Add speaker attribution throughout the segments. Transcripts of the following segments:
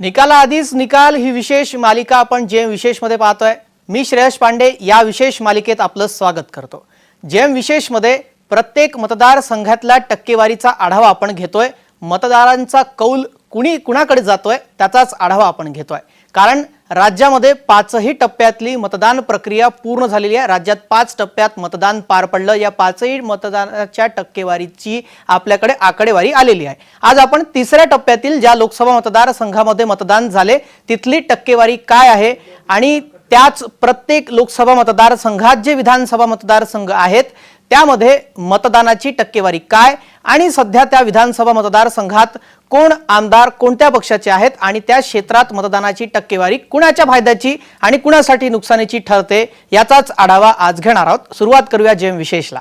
Speaker 1: निकालाआधीच निकाल ही विशेष मालिका आपण जेम विशेषमध्ये पाहतोय मी श्रेयस पांडे या विशेष मालिकेत आपलं स्वागत करतो. जेम विशेषमध्ये प्रत्येक मतदारसंघातल्या टक्केवारीचा आढावा आपण घेतोय मतदारांचा कौल कुणी कुणाकडे जातोय त्याचाच आढावा आपण घेतोय. कारण राज्यामध्ये पाचही टप्प्यातली मतदान प्रक्रिया पूर्ण झालेली आहे. राज्यात पाच टप्प्यात मतदान पार पडलं. या पाचही मतदानाच्या टक्केवारीची आपल्याकडे आकडेवारी आलेली आहे. आज आपण तिसऱ्या टप्प्यातील ज्या लोकसभा मतदारसंघामध्ये मतदान झाले तिथली टक्केवारी काय आहे? आणि त्याच प्रत्येक लोकसभा मतदारसंघात जे विधानसभा मतदारसंघ आहेत त्यामध्ये मतदानाची टक्केवारी काय? आणि सध्या त्या विधानसभा मतदारसंघात कोण आमदार कोणत्या पक्षाचे आहेत? आणि त्या क्षेत्रात मतदानाची टक्केवारी कुणाच्या फायद्याची आणि कुणासाठी नुकसानीची ठरते? याचाच आढावा आज घेणार आहोत. सुरुवात करूया जेम विशेषला.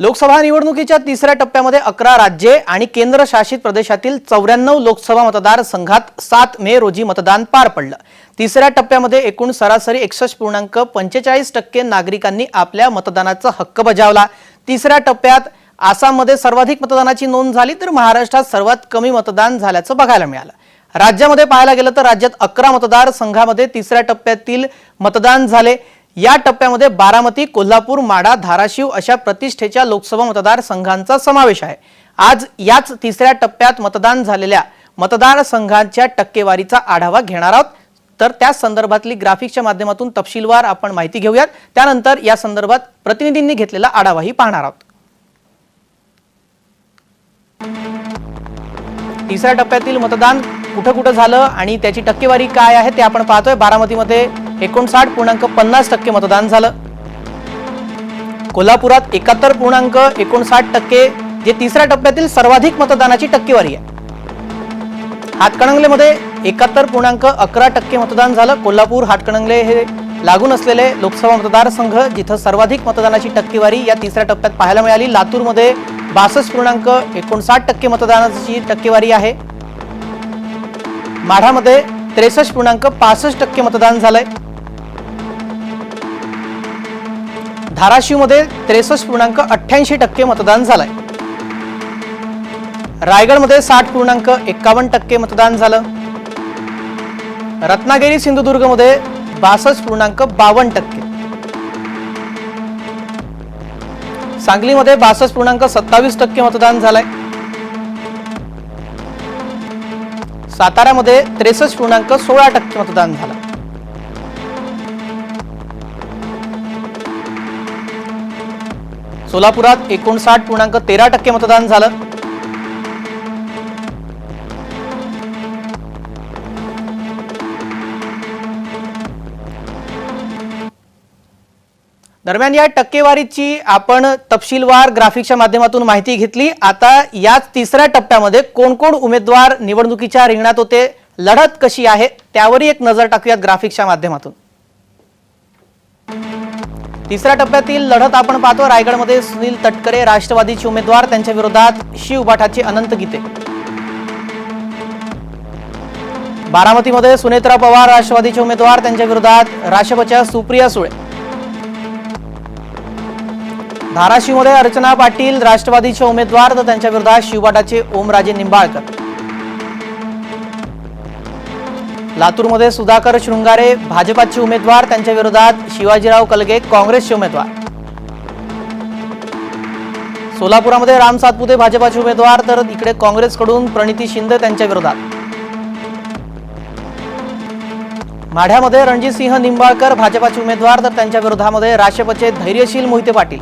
Speaker 1: लोकसभा निवडणुकीच्या तिसऱ्या टप्प्यामध्ये अकरा राज्ये आणि केंद्रशासित प्रदेशातील चौऱ्याण्णव लोकसभा मतदारसंघात सात मे रोजी मतदान पार पडलं. तिसऱ्या टप्प्यामध्ये एकूण सरासरी एकसष्ट पूर्णांक पंचेचाळीस टक्के नागरिकांनी आपल्या मतदानाचा हक्क बजावला. तिसऱ्या टप्प्यात आसाममध्ये सर्वाधिक मतदानाची नोंद झाली तर महाराष्ट्रात सर्वात कमी मतदान झाल्याचं बघायला मिळालं. राज्यामध्ये पाहायला गेलं तर राज्यात अकरा मतदारसंघामध्ये तिसऱ्या टप्प्यातील मतदान झाले. या टप्प्यामध्ये बारामती कोल्हापूर माडा धाराशिव अशा प्रतिष्ठेच्या लोकसभा मतदारसंघांचा समावेश आहे. आज याच तिसऱ्या टप्प्यात मतदान झालेल्या मतदारसंघांच्या टक्केवारीचा आढावा घेणार आहोत. तर त्या संदर्भातली ग्राफिक्सच्या माध्यमातून तपशीलवार आपण माहिती घेऊयात. त्यानंतर या संदर्भात प्रतिनिधींनी घेतलेला आढावाही पाहणार आहोत. तिसऱ्या टप्प्यातील मतदान कुठं कुठं झालं आणि त्याची टक्केवारी काय आहे ते आपण पाहतोय. बारामतीमध्ये एकोणसाठ पूर्णांक पन्नास टक्के मतदान झालं. कोल्हापुरात एकाहत्तर पूर्णांक एकोणसाठ टक्के जे तिसऱ्या टप्प्यातील सर्वाधिक मतदानाची टक्केवारी आहे. हातकणंगलेमध्ये एकाहत्तर पूर्णांक अकरा टक्के मतदान झालं. कोल्हापूर हातकणंगले हे लागून असलेले लोकसभा मतदारसंघ जिथं सर्वाधिक मतदानाची टक्केवारी या तिसऱ्या टप्प्यात पाहायला मिळाली. लातूरमध्ये बासष्ट पूर्णांक एकोणसाठ टक्के मतदानाची टक्केवारी आहे. माढामध्ये त्रेसष्ट पूर्णांक पासष्ट टक्के मतदान झालंय. धाराशिवमध्ये त्रेसष्ट पूर्णांक अठ्ठ्याऐंशी टक्के मतदान झालंय. रायगडमध्ये साठ पूर्णांक एक्कावन्न टक्के मतदान झालं. रत्नागिरी सिंधुदुर्गमध्ये बासष्ट पूर्णांक बावन्न टक्के. सांगलीमध्ये बासष्ट पूर्णांक सत्तावीस टक्के मतदान झालंय. साताऱ्यामध्ये त्रेसष्ट पूर्णांक सोळा टक्के मतदान झालं. सोलापुरात एकोणसाठ पूर्णांक तेरा टक्के मतदान झालं. दरम्यान या टक्केवारीची आपण तपशीलवार ग्राफिक्सच्या माध्यमातून माहिती घेतली. आता याच तिसऱ्या टप्प्यामध्ये कोण कोण उमेदवार निवडणुकीच्या रिंगणात होते लढत कशी आहे त्यावरही एक नजर टाकूयात ग्राफिक्सच्या माध्यमातून. तिसऱ्या टप्प्यातील लढत आपण पाहतो. रायगडमध्ये सुनील तटकरे राष्ट्रवादीचे उमेदवार त्यांच्या विरोधात शिवबाठाचे अनंत गीते. बारामतीमध्ये सुनेत्रा पवार राष्ट्रवादीचे उमेदवार त्यांच्या विरोधात राष्ट्रपच्या सुप्रिया सुळे. धाराशिवमध्ये अर्चना पाटील राष्ट्रवादीचे उमेदवार तर त्यांच्या विरोधात शिवबाटाचे ओमराजे निंबाळकर. लातूरमध्ये सुधाकर शृंगारे भाजपाचे उमेदवार त्यांच्या विरोधात शिवाजीराव कलगे काँग्रेसचे उमेदवार. सोलापुरामध्ये राम सातपुते भाजपाचे उमेदवार तर इकडे काँग्रेसकडून प्रणिती शिंदे त्यांच्या विरोधात. माढ्यामध्ये रणजितसिंह निंबाळकर भाजपाचे उमेदवार तर त्यांच्या विरोधामध्ये राष्ट्रपचे धैर्यशील मोहिते पाटील.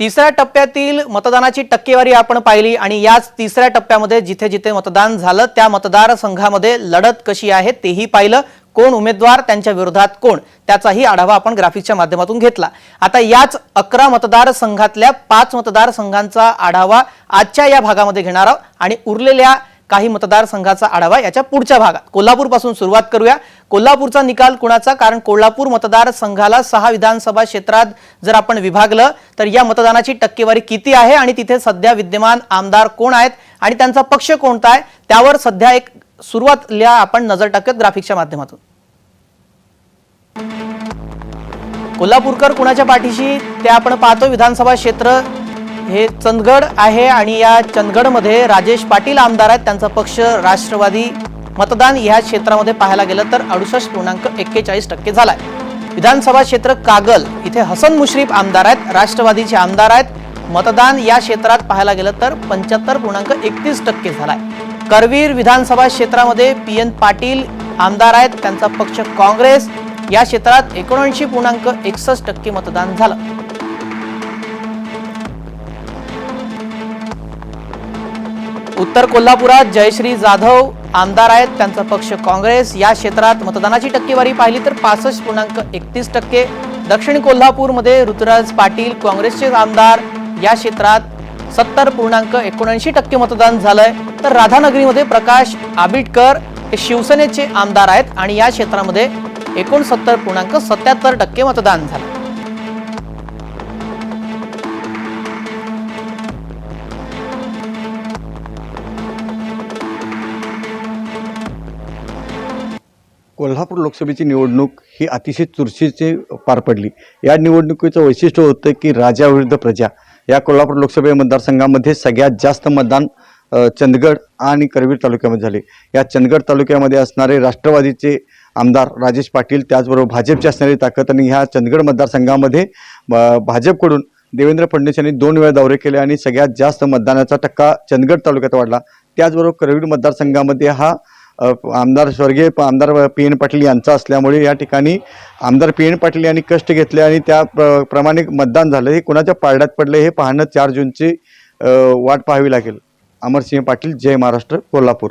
Speaker 1: तिसऱ्या टप्प्यातील मतदानाची टक्केवारी आपण पाहिली आणि याच तिसऱ्या टप्प्यामध्ये जिथे जिथे मतदान झालं त्या मतदारसंघामध्ये लढत कशी आहे तेही पाहिलं. कोण उमेदवार त्यांच्या विरोधात कोण? त्याचाही आढावा आपण ग्राफिक्सच्या माध्यमातून घेतला. आता याच अकरा मतदारसंघातल्या पाच मतदारसंघांचा आढावा आजच्या या भागामध्ये घेणार आहोत आणि उरलेल्या काही मतदारसंघाचा आढावा याच्या पुढच्या भागात. कोल्हापूरपासून सुरुवात करूया. कोल्हापूरचा निकाल कुणाचा? कारण कोल्हापूर मतदारसंघाला सहा विधानसभा क्षेत्रात जर आपण विभागलं तर या मतदानाची टक्केवारी किती आहे? आणि तिथे सध्या विद्यमान आमदार कोण आहेत? आणि त्यांचा पक्ष कोणता आहे? त्यावर सध्या एक सुरुवातल्या आपण नजर टाकत ग्राफिक्सच्या माध्यमातून. कोल्हापूरकर कुणाच्या पाठीशी? ते आपण पाहतो विधानसभा क्षेत्र हे चंदगड आहे आणि या चंदगडमध्ये राजेश पाटील आमदार आहेत. त्यांचा पक्ष राष्ट्रवादी मतदान या क्षेत्रामध्ये पाहायला गेलं तर अडुसष्ट पूर्णांक एक्केचाळीस टक्के झालाय. विधानसभा क्षेत्र कागल इथे हसन मुश्रीफ आमदार आहेत राष्ट्रवादीचे आमदार आहेत. मतदान या क्षेत्रात पाहायला गेलं तर पंच्याहत्तर पूर्णांक एकतीस टक्के झालाय. करवीर विधानसभा क्षेत्रामध्ये पी एन पाटील आमदार आहेत. त्यांचा पक्ष काँग्रेस. या क्षेत्रात एकोणऐंशी पूर्णांक एकसष्ट टक्के मतदान झालं. उत्तर कोल्हापुरात जयश्री जाधव आमदार आहेत त्यांचा पक्ष काँग्रेस. या क्षेत्रात मतदानाची टक्केवारी पाहिली तर पासष्ट पूर्णांक एकतीस टक्के. दक्षिण कोल्हापूरमध्ये ऋतुराज पाटील काँग्रेसचे आमदार. या क्षेत्रात सत्तर पूर्णांक एकोणऐंशी टक्के मतदान झालंय. तर राधानगरीमध्ये प्रकाश आबिटकर हे शिवसेनेचे आमदार आहेत आणि या क्षेत्रामध्ये एकोणसत्तर पूर्णांक सत्याहत्तर टक्के मतदान झालं
Speaker 2: कोल्हापूर लोकसभेची निवडणूक ही अतिशय चुरशीची पार पडली. या निवडणुकीचं वैशिष्ट्य होतं की राजा विरुद्ध प्रजा. या कोल्हापूर लोकसभा मतदारसंघामध्ये सगळ्यात जास्त मतदान चंदगड आणि करवीर तालुक्यामध्ये झाले. या चंदगड तालुक्यामध्ये असणारे राष्ट्रवादीचे आमदार राजेश पाटील त्याचबरोबर भाजपची असणारी ताकद आणि ह्या चंदगड मतदारसंघामध्ये भाजपकडून देवेंद्र फडणवीस यांनी दोन वेळा दौरे केले आणि सगळ्यात जास्त मतदानाचा टक्का चंदगड तालुक्यात वाढला. त्याचबरोबर करवीर मतदारसंघामध्ये हा आमदार स्वर्गीय आमदार पी एन पाटील यांचा असल्यामुळे या ठिकाणी आमदार पी एन पाटील यांनी कष्ट घेतले आणि त्या प्र- प्रमाणे मतदान झालं. हे कुणाच्या पारड्यात पडले हे पाहणं चार जूनची वाट पाहावी लागेल. अमरसिंह पाटील जय महाराष्ट्र कोल्हापूर.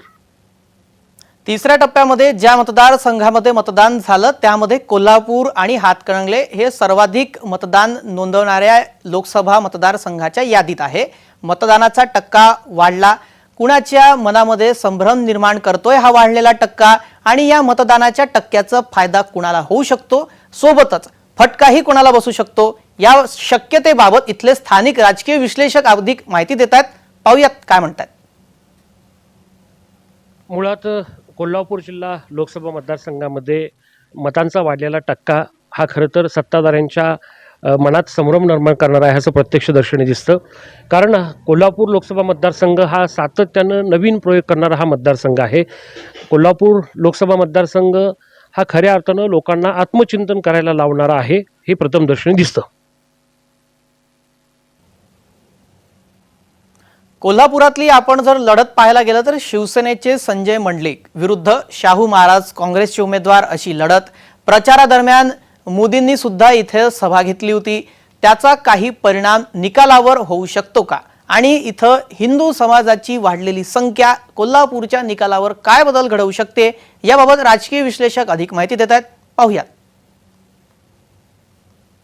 Speaker 1: तिसऱ्या टप्प्यामध्ये ज्या मतदारसंघामध्ये मतदान झालं त्यामध्ये कोल्हापूर आणि हातकणंगले हे सर्वाधिक मतदान नोंदवणाऱ्या लोकसभा मतदारसंघाच्या यादीत आहे. मतदानाचा टक्का वाढला. कुणाच्या मनामध्ये संभ्रम निर्माण करतोय हा वाढलेला टक्का आणि या मतदानाच्या टक्क्याचा फायदा कुणाला होऊ शकतो? सोबतच फटकाही कोणाला बसू शकतो? या शक्यतेबाबत इथले स्थानिक राजकीय विश्लेषक अधिक माहिती देत आहेत पाहूयात काय म्हणतात
Speaker 3: मुळात कोल्हापूर जिल्हा लोकसभा मतदारसंघामध्ये मतांचा वाढलेला टक्का हा खरं तर सत्ताधाऱ्यांच्या मनात संभ्रम निर्माण करणारा आहे असं प्रत्यक्षदर्शनी दिसतं. कारण कोल्हापूर लोकसभा मतदारसंघ हा सातत्यानं नवीन प्रयोग करणारा हा मतदारसंघ आहे. कोल्हापूर लोकसभा मतदारसंघ हा खऱ्या अर्थानं लोकांना आत्मचिंतन करायला लावणारा आहे हे प्रथमदर्शनी दिसतं.
Speaker 1: कोल्हापुरातली आपण जर लढत पाहायला गेलं तर शिवसेनेचे संजय मंडलिक विरुद्ध शाहू महाराज काँग्रेसचे उमेदवार अशी लढत प्रचारादरम्यान मोदींनी सुद्धा इथे सभा घेतली होती. त्याचा काही परिणाम निकालावर होऊ शकतो का? आणि इथं हिंदू समाजाची वाढलेली संख्या कोल्हापूरच्या निकालावर काय बदल घडवू शकते? याबाबत राजकीय विश्लेषक अधिक माहिती देत आहेत. पाहूयात.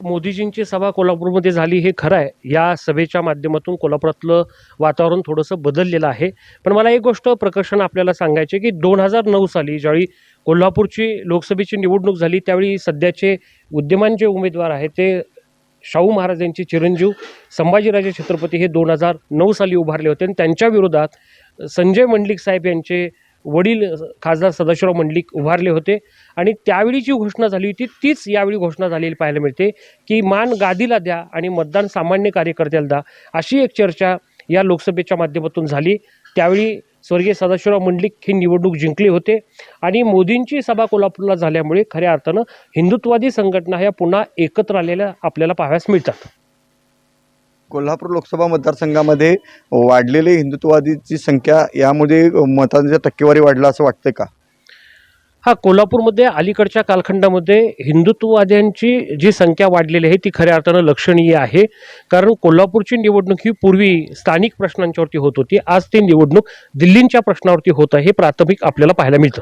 Speaker 3: मोदीजींची सभा कोल्हापूरमध्ये झाली हे खरं आहे. या सभेच्या माध्यमातून कोल्हापुरातलं वातावरण थोडंसं बदललेलं आहे. पण मला एक गोष्ट प्रकर्षण आपल्याला सांगायची की दोन हजार नऊ साली ज्यावेळी कोल्हापूरची लोकसभेची निवडणूक झाली त्यावेळी सध्याचे विद्यमान जे उमेदवार आहेत ते शाहू महाराज यांचे चिरंजीव संभाजीराजे छत्रपती हे दोन हजार नऊ साली उभारले होते. आणि त्यांच्या विरोधात संजय मंडलिक साहेब यांचे वडील खासदार सदाशिवराव मंडलिक उभारले होते. आणि त्यावेळी जी घोषणा झाली होती तीच यावेळी घोषणा झालेली पाहायला मिळते की मान गादीला द्या आणि मतदान सामान्य कार्यकर्त्याला द्या अशी एक चर्चा या लोकसभेच्या माध्यमातून झाली. त्यावेळी स्वर्गीय सदाशिवराव मंडलिक हे निवडणूक जिंकले होते. आणि मोदींची सभा कोल्हापूरला झाल्यामुळे खऱ्या अर्थानं हिंदुत्वादी संघटना ह्या पुन्हा एकत्र आलेल्या आपल्याला पाहाव्यास मिळतात.
Speaker 2: कोल्हापूर लोकसभा मतदारसंघामध्ये वाढलेली हिंदुत्ववादीची संख्या यामध्ये मतांच्या टक्केवारी वाढला असं वाटतं का?
Speaker 3: हा कोल्हापूरमध्ये अलीकडच्या कालखंडामध्ये हिंदुत्ववाद्यांची जी संख्या वाढलेली आहे ती खऱ्या अर्थानं लक्षणीय आहे. कारण कोल्हापूरची निवडणूक ही पूर्वी स्थानिक प्रश्नांच्यावरती होत होती. आज ती निवडणूक दिल्लींच्या प्रश्नावरती होत आहे हे प्राथमिक आपल्याला पाहायला मिळतं.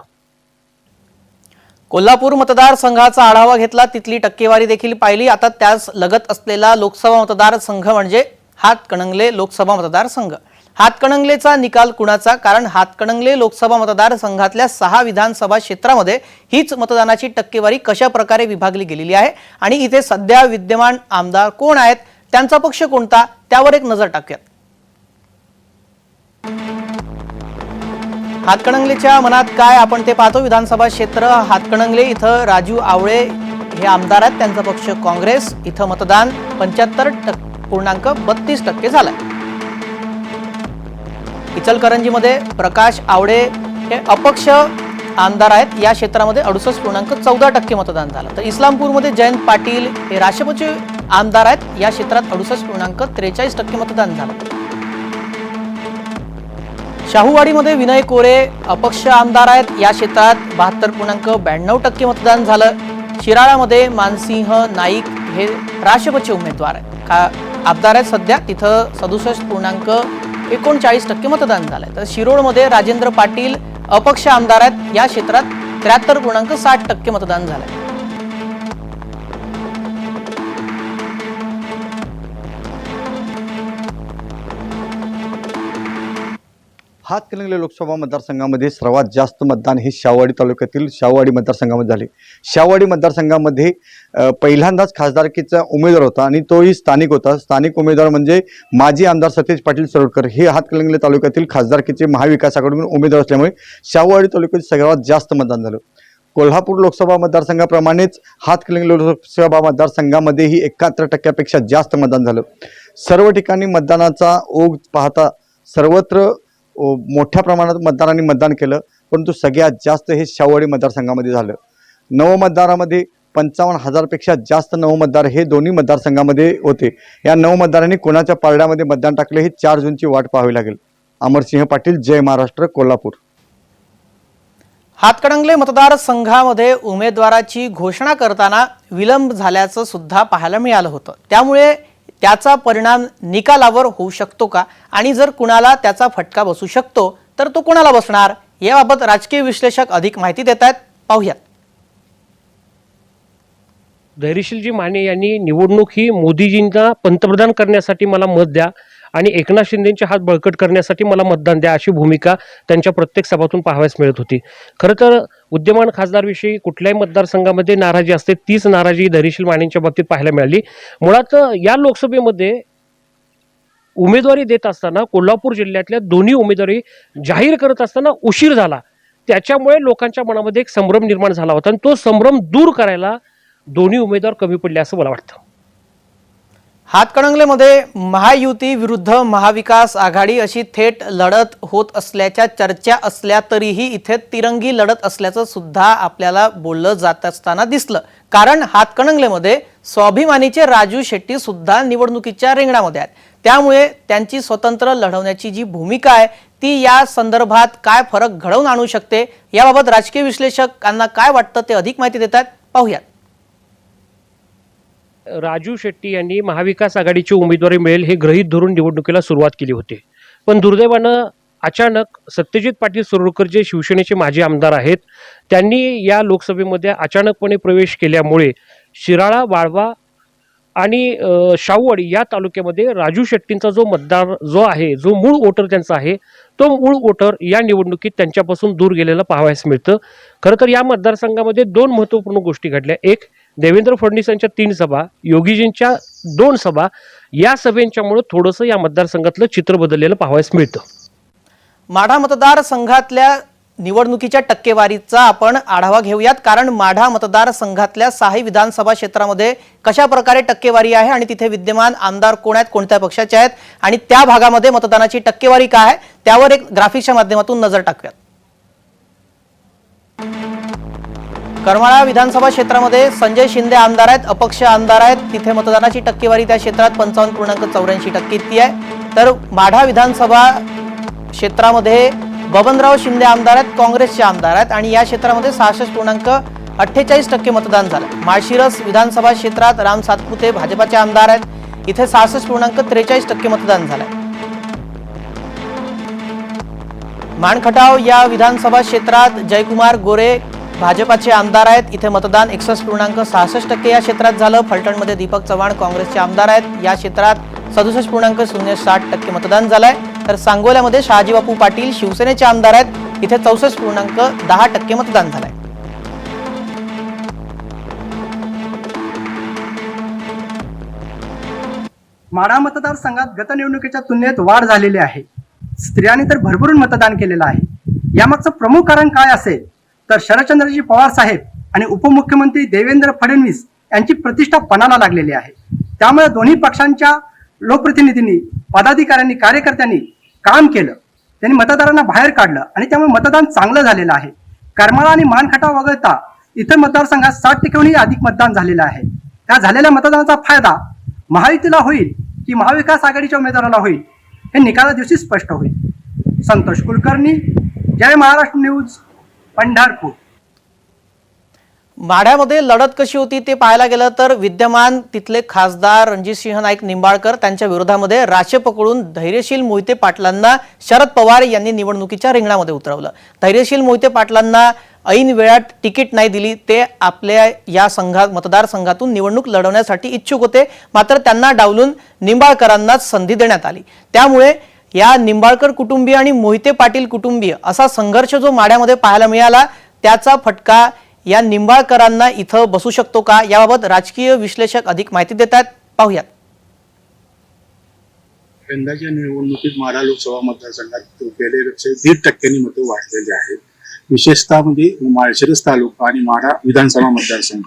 Speaker 1: कोल्हापूर मतदारसंघाचा आढावा घेतला तिथली टक्केवारी देखील पाहिली. आता त्यास लगत असलेला लोकसभा मतदारसंघ म्हणजे हातकणंगले लोकसभा मतदारसंघ. हातकणंगलेचा निकाल कुणाचा? कारण हातकणंगले लोकसभा मतदारसंघातल्या सहा विधानसभा क्षेत्रामध्ये हीच मतदानाची टक्केवारी कशा प्रकारे विभागली गेलेली आहे? आणि इथे सध्या विद्यमान आमदार कोण आहेत? त्यांचा पक्ष कोणता? त्यावर एक नजर टाकूयात. हातकणंगलेच्या मनात काय आपण ते पाहतो? विधानसभा क्षेत्र हातकणंगले इथं राजू आवळे हे आमदार आहेत. त्यांचा पक्ष काँग्रेस इथं मतदान पंच्याहत्तर टक्के पूर्णांक बत्तीस टक्के झालंय. इचलकरंजीमध्ये प्रकाश आवडे हे अपक्ष आमदार आहेत. या क्षेत्रामध्ये अडुसष्ट पूर्णांक चौदा टक्के मतदान झालं. तर इस्लामपूरमध्ये जयंत पाटील हे राष्ट्रपती आमदार आहेत. या क्षेत्रात अडुसष्ट पूर्णांक त्रेचाळीस टक्के मतदान झालं. शाहूवाडीमध्ये विनय कोरे अपक्ष आमदार आहेत. या क्षेत्रात बहात्तर पूर्णांक ब्याण्णव टक्के मतदान झालं. शिराळामध्ये मानसिंह नाईक हे राष्ट्रपती उमेदवार आहेत. का आमदार आहेत सध्या. तिथं सदुसष्ट पूर्णांक एकोणचाळीस टक्के मतदान झालंय. तर शिरोळमध्ये राजेंद्र पाटील अपक्ष आमदार आहेत. या क्षेत्रात त्र्याहत्तर पूर्णांक साठ टक्के मतदान झालंय.
Speaker 2: हातकणंगले लोकसभा मतदारसंघामध्ये सर्वात जास्त मतदान हे शाहवाडी तालुक्यातील शाहवाडी मतदारसंघामध्ये झाले. शाहवाडी मतदारसंघामध्ये पहिल्यांदाच खासदारकीचा उमेदवार होता आणि तोही स्थानिक होता. स्थानिक उमेदवार म्हणजे माजी आमदार सतीश पाटील सरोडकर. हे हातकणंगले तालुक्यातील खासदारकीचे महाविकास आघाडीकडून उमेदवार असल्यामुळे शाहवाडी तालुक्यात सर्वात जास्त मतदान झालं. कोल्हापूर लोकसभा मतदारसंघाप्रमाणेच हातकलिंग लोकसभा मतदारसंघामध्येही एकाहत्तर टक्क्यापेक्षा जास्त मतदान झालं. सर्व ठिकाणी मतदानाचा ओघ पाहता सर्वत्र मोठ्या प्रमाणात मतदारांनी मतदान केलं परंतु सगळ्यात जास्त हे शाहवाडी मतदारसंघामध्ये झालं. नवमतदारामध्ये पंचावन्न हजारपेक्षा जास्त नवमतदार हे दोन्ही मतदारसंघामध्ये होते. या नवमतदारांनी कोणाच्या पारड्यामध्ये मतदान टाकले हे चार जूनची वाट पाहावी लागेल. अमरसिंह पाटील जय महाराष्ट्र कोल्हापूर.
Speaker 1: हातकणंगले मतदारसंघामध्ये उमेदवाराची घोषणा करताना विलंब झाल्याचं सुद्धा पाहायला मिळालं होतं. त्यामुळे त्याचा परिणाम निकालावर होऊ शकतो का? आणि जर कुणाला त्याचा फटका बसू शकतो तर तो कुणाला बसणार? याबाबत राजकीय विश्लेषक अधिक माहिती देत आहेत. पाहूयात.
Speaker 3: धैर्यशीलजी माने यांनी निवडणूक ही मोदीजींना पंतप्रधान करण्यासाठी मला मत द्या. आणि एकनाथ शिंदेचे हात बळकट करण्यासाठी मला मतदान द्या अशी भूमिका त्यांच्या प्रत्येक सभातून पाहावयास मिळत होती. खरं तर उद्यमान खासदारविषयी कुठल्याही मतदारसंघामध्ये नाराजी असते तीच नाराजी धैर्यशील मानेंच्या बाबतीत पाहायला मिळाली. मुळात या लोकसभेमध्ये उमेदवारी देत असताना कोल्हापूर जिल्ह्यातल्या दोन्ही उमेदवारी जाहीर करत असताना उशीर झाला. त्याच्यामुळे लोकांच्या मनामध्ये एक संभ्रम निर्माण झाला होता आणि तो संभ्रम दूर करायला दोन्ही उमेदवार कमी पडले असं मला वाटतं.
Speaker 1: हातकणंगलेमध्ये महायुती विरुद्ध महाविकास आघाडी अशी थेट लढत होत असल्याच्या चर्चा असल्या तरीही इथे तिरंगी लढत असल्याचं सुद्धा आपल्याला बोललं जात असताना दिसलं. कारण हातकणंगलेमध्ये स्वाभिमानीचे राजू शेट्टी सुद्धा निवडणुकीच्या रिंगणामध्ये आहेत. त्यामुळे त्यांची स्वतंत्र लढवण्याची जी भूमिका आहे ती या संदर्भात काय फरक घडवून आणू शकते याबाबत राजकीय विश्लेषकांना काय वाटतं ते अधिक माहिती देतात पाहूयात.
Speaker 3: राजू शेट्टी यांनी महाविकास आघाडीची उमेदवारी मिळेल हे गृहीत धरून निवडणुकीला सुरुवात केली होती. पण दुर्दैवानं अचानक सत्यजित पाटील सुरळकर जे शिवसेनेचे माजी आमदार आहेत त्यांनी या लोकसभेमध्ये अचानकपणे प्रवेश केल्यामुळे शिराळा वाळवा आणि शावड या तालुक्यामध्ये राजू शेट्टींचा जो मतदार जो आहे जो मूळ वोटर त्यांचा आहे तो मूळ वोटर या निवडणुकीत त्यांच्यापासून दूर गेलेला पाहावयास मिळतं. खरं तर या मतदारसंघामध्ये दोन महत्त्वपूर्ण गोष्टी घडल्या. एक देवेंद्र फडणवीसांच्या तीन सभा योगीजींच्या दोन सभा या सभेंच्यामुळे थोडंसं या मतदारसंघातलं चित्र बदललेलं पाहावयास मिळतं.
Speaker 1: माढा मतदारसंघातल्या निवडणुकीच्या टक्केवारीचा आपण आढावा घेऊयात. कारण माढा मतदारसंघातल्या सहाही विधानसभा क्षेत्रामध्ये कशा प्रकारे टक्केवारी आहे आणि तिथे विद्यमान आमदार कोण आहेत कोणत्या पक्षाचे आहेत आणि त्या भागामध्ये मतदानाची टक्केवारी काय आहे त्यावर एक ग्राफिकच्या माध्यमातून नजर टाकूयात. करमाळा विधानसभा क्षेत्रामध्ये संजय शिंदे आमदार आहेत अपक्ष आमदार आहेत. तिथे मतदानाची टक्केवारी त्या क्षेत्रात पंचावन्न पूर्णांक चौऱ्याऐंशी टक्के इतकी आहे. तर माढा विधानसभा क्षेत्रामध्ये बबनराव शिंदे आमदार आहेत काँग्रेसचे आमदार आहेत आणि या क्षेत्रामध्ये सहासष्ट पूर्णांक अठ्ठेचाळीस टक्के मतदान झालं माळशिरस विधानसभा क्षेत्रात राम सातपुते भाजपाचे आमदार आहेत. इथे सहासष्ट पूर्णांक त्रेचाळीस टक्के मतदान झालंय माणखटाव या विधानसभा क्षेत्रात जयकुमार गोरे भाजपाचे आमदार आहेत. इथे मतदान एकसष्ट पूर्णांक सहासष्ट टक्के या क्षेत्रात झालं. फलटणमध्ये दीपक चव्हाण काँग्रेसचे आमदार आहेत. या क्षेत्रात सदुसष्ट पूर्णांक शून्य साठ टक्के मतदान झालंय. तर सांगोल्यामध्ये शहाजीबापू पाटील शिवसेनेचे आमदार आहेत. इथे चौसष्ट पूर्णांक दहा टक्के मतदान झालंय.
Speaker 4: माढा मतदारसंघात गतनिवडणुकीच्या तुलनेत वाढ झालेली आहे. स्त्रियांनी तर भरभरून मतदान केलेलं आहे. यामागचं प्रमुख कारण काय असेल? तर शरदचंद्रजी पवार साहेब आणि उपमुख्यमंत्री देवेंद्र फडणवीस यांची प्रतिष्ठा पणाला लागलेली आहे. त्यामुळे दोन्ही पक्षांच्या लोकप्रतिनिधींनी पदाधिकाऱ्यांनी कार्यकर्त्यांनी काम केलं. त्यांनी मतदारांना बाहेर काढलं आणि त्यामुळे मतदान चांगलं झालेलं आहे. करमाळा आणि मानखटा वगळता इतर मतदारसंघात साठ टक्क्यांहूनही अधिक मतदान झालेलं आहे. त्या झालेल्या मतदानाचा फायदा महायुतीला होईल की महाविकास आघाडीच्या उमेदवाराला होईल हे निकाला दिवशी स्पष्ट होईल. संतोष कुलकर्णी जय महाराष्ट्र न्यूज. पंढरपूर.
Speaker 1: माढ्यामध्ये लढत कशी होती ते पाहायला गेलं तर विद्यमान तिथले खासदार रणजितसिंह नाईक निंबाळकर त्यांच्या विरोधामध्ये राशे पकडून धैर्यशील मोहिते पाटलांना शरद पवार यांनी निवडणुकीच्या रिंगणामध्ये उतरवलं. धैर्यशील मोहिते पाटलांना ऐन वेळात तिकीट नाही दिली ते आपल्या या संघात मतदारसंघातून निवडणूक लढवण्यासाठी इच्छुक होते. मात्र त्यांना डावलून निंबाळकरांनाच संधी देण्यात आली. त्यामुळे या निंबाळकर कुटुंबीय आणि मोहिते पाटील कुटुंबीय असा संघर्ष जो माड्यामध्ये पाहायला मिळाला त्याचा फटका या निंबाळकरांना इथं बसू शकतो का? याबाबत राजकीय विश्लेषक अधिक माहिती देत आहेत. पाहूयात.
Speaker 5: यंदाच्या निवडणुकीत माढा लोकसभा मतदारसंघात गेल्यापेक्षा दीड टक्क्यांनी मतं वाढलेली आहेत. विशेषतः म्हणजे माळशिरस तालुका आणि माढा विधानसभा मतदारसंघ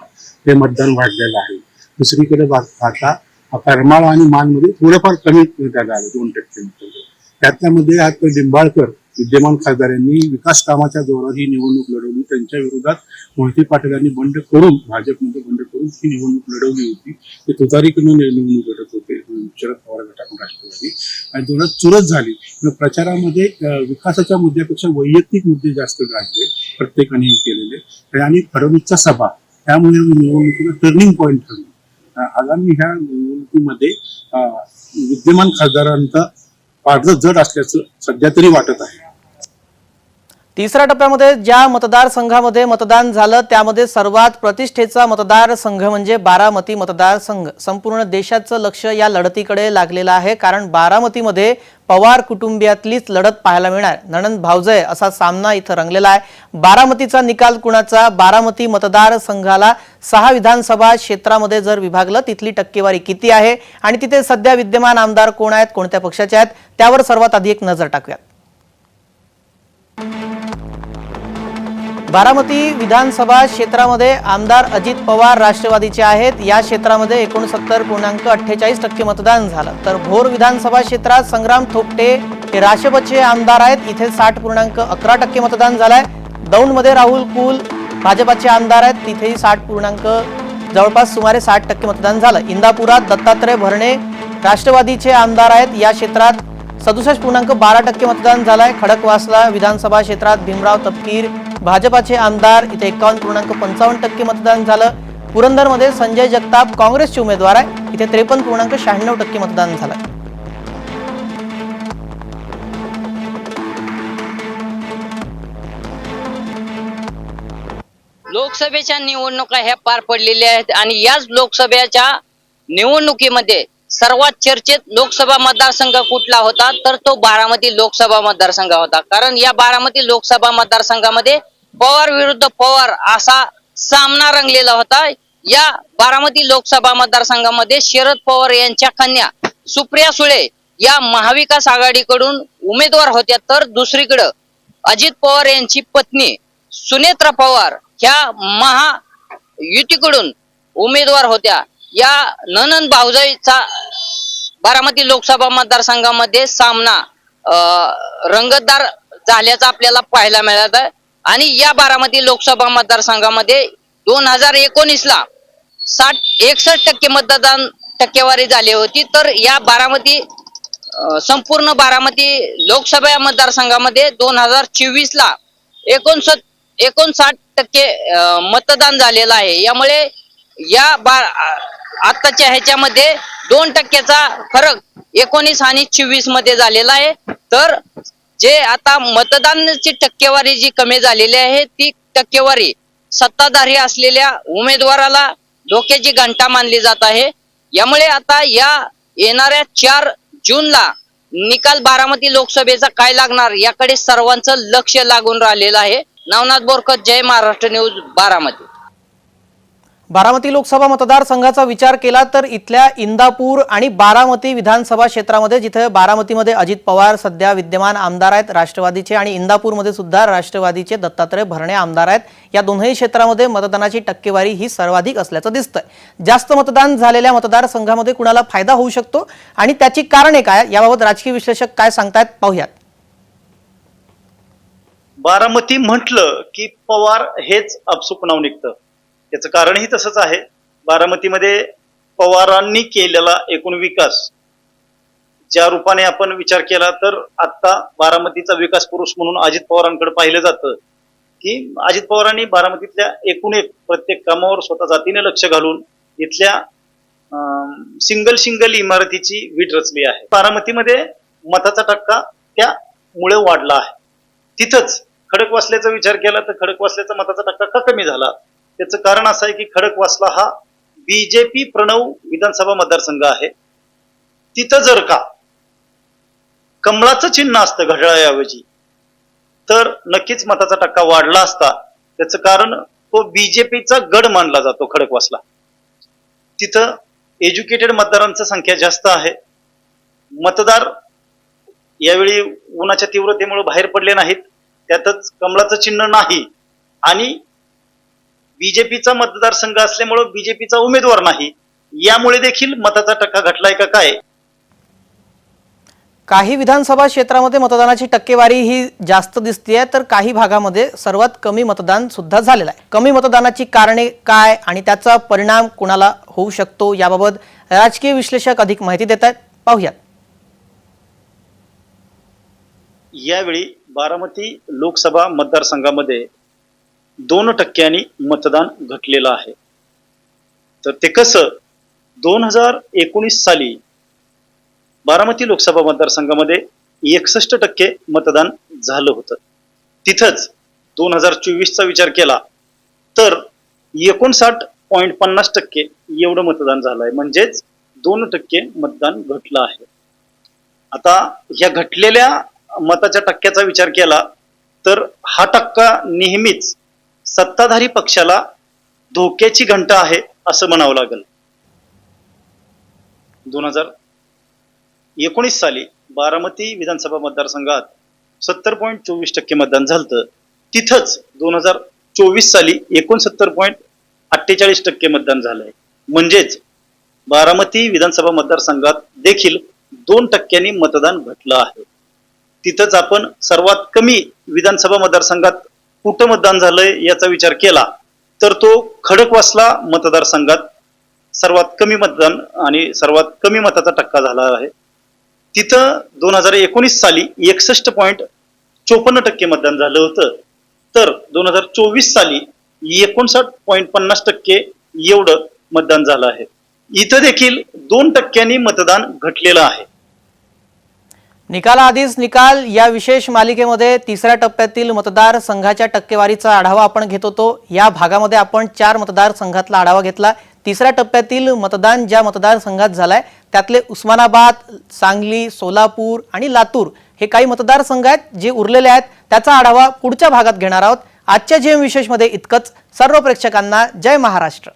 Speaker 5: हे मतदान वाढलेलं आहे. दुसरीकडे बा- पाहता करमाळा आणि मानमध्ये थोडंफार कमी झालं आलं दोन टक्के त्यातल्यामध्ये आज लिंबाळकर विद्यमान खासदारांनी विकास कामाच्या जोरावर ही निवडणूक लढवली. त्यांच्या विरोधात मोहिते पाटील यांनी बंड करून भाजपमध्ये बंड करून ही निवडणूक लढवली होती. ते तुतारीकडून निवडणूक लढत होते. शरद पवार गटाकडून राष्ट्रवादी. आणि दोनात चुरत झाली. प्रचारामध्ये विकासाच्या मुद्द्यापेक्षा वैयक्तिक मुद्दे जास्त गाजले. प्रत्येकाने हे केलेले. आणि फडणवीसचा सभा. त्यामुळे निवडणुकीला टर्निंग पॉईंट ठरली. आगामी ह्या निवडणुकीमध्ये विद्यमान खासदारांचा पारदं जड असल्याचं सध्या तरी वाटत आहे.
Speaker 1: तिसऱ्या टप्प्यामध्ये ज्या मतदारसंघामध्ये मतदान झालं त्यामध्ये सर्वात प्रतिष्ठेचा मतदारसंघ म्हणजे बारामती मतदारसंघ. संपूर्ण देशाचं लक्ष या लढतीकडे लागलेलं आहे कारण बारामतीमध्ये पवार कुटुंबियातलीच लढत पाहायला मिळणार. नणंद भावजय असा सामना इथं रंगलेला आहे. बारामतीचा निकाल कुणाचा? बारामती मतदारसंघाला सहा विधानसभा क्षेत्रामध्ये जर विभागलं तिथली टक्केवारी किती आहे? आणि तिथे सध्या विद्यमान आमदार कोण आहेत? कोणत्या पक्षाचे आहेत? त्यावर सर्वात आधी एक नजर टाकूयात. बारामती विधानसभा क्षेत्रामध्ये आमदार अजित पवार राष्ट्रवादीचे आहेत. या क्षेत्रामध्ये एकोणसत्तर पूर्णांक अठ्ठेचाळीस टक्के मतदान झालं. तर भोर विधानसभा क्षेत्रात संग्राम थोपटे हे राष्ट्रपदचे आमदार आहेत. इथे साठ पूर्णांक अकरा टक्के मतदान झालंय. दौंडमध्ये राहुल कुल भाजपाचे आमदार आहेत. तिथेही साठ पूर्णांक जवळपास सुमारे साठ टक्के मतदान झालं. इंदापुरात दत्तात्रय भरणे राष्ट्रवादीचे आमदार आहेत. या क्षेत्रात सदुसष्ट पूर्णांक बारा टक्के मतदान झालंय. खडकवासला विधानसभा क्षेत्रात भीमराव तपकीर भाजपाचे आमदार इथे एकावन्न पूर्णांक पंचावन्न टक्के मतदान झालं. पुरंदरमध्ये संजय जगताप काँग्रेसचे उमेदवार आहे इथे त्रेपन्न पूर्णांक शहाण्णव टक्के मतदान झालं.
Speaker 6: लोकसभेच्या निवडणुका ह्या पार पडलेल्या आहेत आणि याच लोकसभेच्या निवडणुकीमध्ये सर्वात चर्चेत लोकसभा मतदारसंघ कुठला होता? तर तो बारामती लोकसभा मतदारसंघ होता. कारण या बारामती लोकसभा मतदारसंघामध्ये पवार विरुद्ध पवार असा सामना रंगलेला होता. या बारामती लोकसभा मतदारसंघामध्ये शरद पवार यांच्या कन्या सुप्रिया सुळे या महाविकास आघाडीकडून उमेदवार होत्या. तर दुसरीकडं अजित पवार यांची पत्नी सुनेत्रा पवार ह्या महायुतीकडून उमेदवार होत्या. या ननन भाऊजाईचा बारामती लोकसभा मतदारसंघामध्ये सामना अं, रंगतदार झाल्याचा आपल्याला पाहायला मिळत आहे. आणि या बारामती लोकसभा मतदारसंघामध्ये दोन हजार एकोणीस ला साठ एकसष्ट टक्के मतदान टक्केवारी झाली होती. तर या बारामती संपूर्ण बारामती लोकसभा मतदारसंघामध्ये दोन हजार चोवीस ला एकोणसाठ टक्के मतदान झालेलं आहे. यामुळे या बा आत्ताच्या ह्याच्यामध्ये दोन टक्क्याचा फरक एकोणीस आणि चोवीसमध्ये झालेला आहे. तर जे आता मतदानाची टक्केवारी जी कमी झालेली आहे ती टक्केवारी सत्ताधारी असलेल्या उमेदवाराला धोक्याची घंटा मानली जात आहे. यामुळे आता या येणाऱ्या चार जूनला निकाल बारामती लोकसभेचा काय लागणार याकडे सर्वांचं लक्ष लागून राहिलेलं आहे. नवनाथ बोरकर जय महाराष्ट्र न्यूज बारामती.
Speaker 1: बारामती लोकसभा मतदारसंघाचा विचार केला तर इथल्या इंदापूर आणि बारामती विधानसभा क्षेत्रामध्ये जिथे बारामतीमध्ये अजित पवार सध्या विद्यमान आमदार आहेत राष्ट्रवादीचे आणि इंदापूरमध्ये सुद्धा राष्ट्रवादीचे दत्तात्रय भरणे आमदार आहेत या दोन्ही क्षेत्रामध्ये मतदानाची टक्केवारी ही सर्वाधिक असल्याचं दिसतंय. जास्त मतदान झालेल्या मतदारसंघामध्ये कुणाला फायदा होऊ शकतो आणि त्याची कारणे काय? याबाबत राजकीय विश्लेषक काय सांगतायत पाहूयात.
Speaker 7: बारामती म्हटलं की पवार हेच अपसुक नाव निघतं. त्याचं कारणही तसंच आहे. बारामतीमध्ये पवारांनी केलेला एकूण विकास. ज्या रूपाने आपण विचार केला तर आता बारामतीचा विकास पुरुष म्हणून अजित पवारांकडे पाहिलं जातं की अजित पवारांनी बारामतीतल्या एकूण एक प्रत्येक कामावर स्वतः जातीने लक्ष घालून इथल्या सिंगल सिंगल इमारतीची वीट रचली आहे. बारामतीमध्ये मताचा टक्का त्यामुळे वाढला आहे. तिथंच खडकवासल्याचा विचार केला तर खडकवासल्याचा मताचा टक्का का कमी झाला? त्याचं कारण असं आहे की खडकवासला हा बीजेपी प्रणव विधानसभा मतदारसंघ आहे. तिथं जर का कमळाचं चिन्ह असतं घड्याळाऐवजी तर नक्कीच मताचा टक्का वाढला असता त्याचं कारण तो बीजेपीचा गड मानला जातो खडकवासला तिथं एज्युकेटेड मतदारांची संख्या जास्त आहे. मतदार यावेळी उन्हाच्या तीव्रतेमुळे बाहेर पडले नाहीत. त्यातच कमळाचं चिन्ह नाही आणि बीजेपीचा मतदारसंघ असल्यामुळं बीजेपीचा उमेदवार नाही. यामुळे देखील मताचा टक्का घटलाय का काय?
Speaker 1: काही विधानसभा क्षेत्रामध्ये मतदानाची टक्केवारी ही जास्त दिसतीये तर काही भागामध्ये सर्वात कमी मतदान सुद्धा झालेलं आहे. कमी मतदानाची कारणे काय आणि त्याचा परिणाम कुणाला होऊ शकतो याबाबत राजकीय विश्लेषक अधिक माहिती देत आहेत. पाहूयात.
Speaker 7: यावेळी बारामती लोकसभा मतदारसंघामध्ये दोन टक्क्यांनी मतदान घटलेलं आहे. तर ते कसं? दोन हजार एकोणीस साली बारामती लोकसभा मतदारसंघामध्ये एकसष्ट टक्के मतदान झालं होतं. तिथंच दोन हजार चोवीसचा विचार केला तर एकोणसाठ पॉईंट पन्नास टक्के एवढं मतदान झालं आहे म्हणजेच दोन टक्के मतदान घटलं आहे. आता ह्या घटलेल्या मताच्या टक्क्याचा विचार केला तर हा टक्का नेहमीच सत्ताधारी पक्षाला धोक्याची घंटा आहे असं म्हणावं लागेल. दोन हजार एकोणीस साली बारामती विधानसभा मतदारसंघात सत्तर पॉईंट चोवीस टक्के मतदान झालं तिथंच दोन हजार चोवीस साली एकोणसत्तर पॉईंट अठ्ठेचाळीस टक्के मतदान झालंय. म्हणजेच बारामती विधानसभा मतदारसंघात देखील दोन टक्क्यांनी मतदान घटलं आहे. तिथंच आपण सर्वात कमी विधानसभा मतदारसंघात कुठं मतदान झालंय याचा विचार केला तर तो खडकवासला मतदारसंघात सर्वात कमी मतदान आणि सर्वात कमी मताचा टक्का झाला आहे. तिथं दोन हजार एकोणीस साली एकसष्ट पॉईंट चोपन्न टक्के मतदान झालं होतं. तर दोन हजार चोवीस साली एकोणसाठ पॉईंट पन्नास टक्के एवढं मतदान झालं आहे. इथं देखील दोन टक्क्यांनी मतदान घटलेलं आहे.
Speaker 1: निकालाआधीच निकाल या विशेष मालिकेमध्ये तिसऱ्या टप्प्यातील मतदार संघाच्या टक्केवारीचा आढावा आपण घेत होतो. या भागामध्ये आपण चार मतदारसंघातला आढावा घेतला. तिसऱ्या टप्प्यातील मतदान ज्या मतदारसंघात झालाय त्यातले उस्मानाबाद सांगली सोलापूर आणि लातूर हे काही मतदारसंघ आहेत जे उरलेले आहेत. त्याचा आढावा पुढच्या भागात घेणार आहोत. आजच्या जीएम विशेषमध्ये इतकंच. सर्व प्रेक्षकांना जय महाराष्ट्र.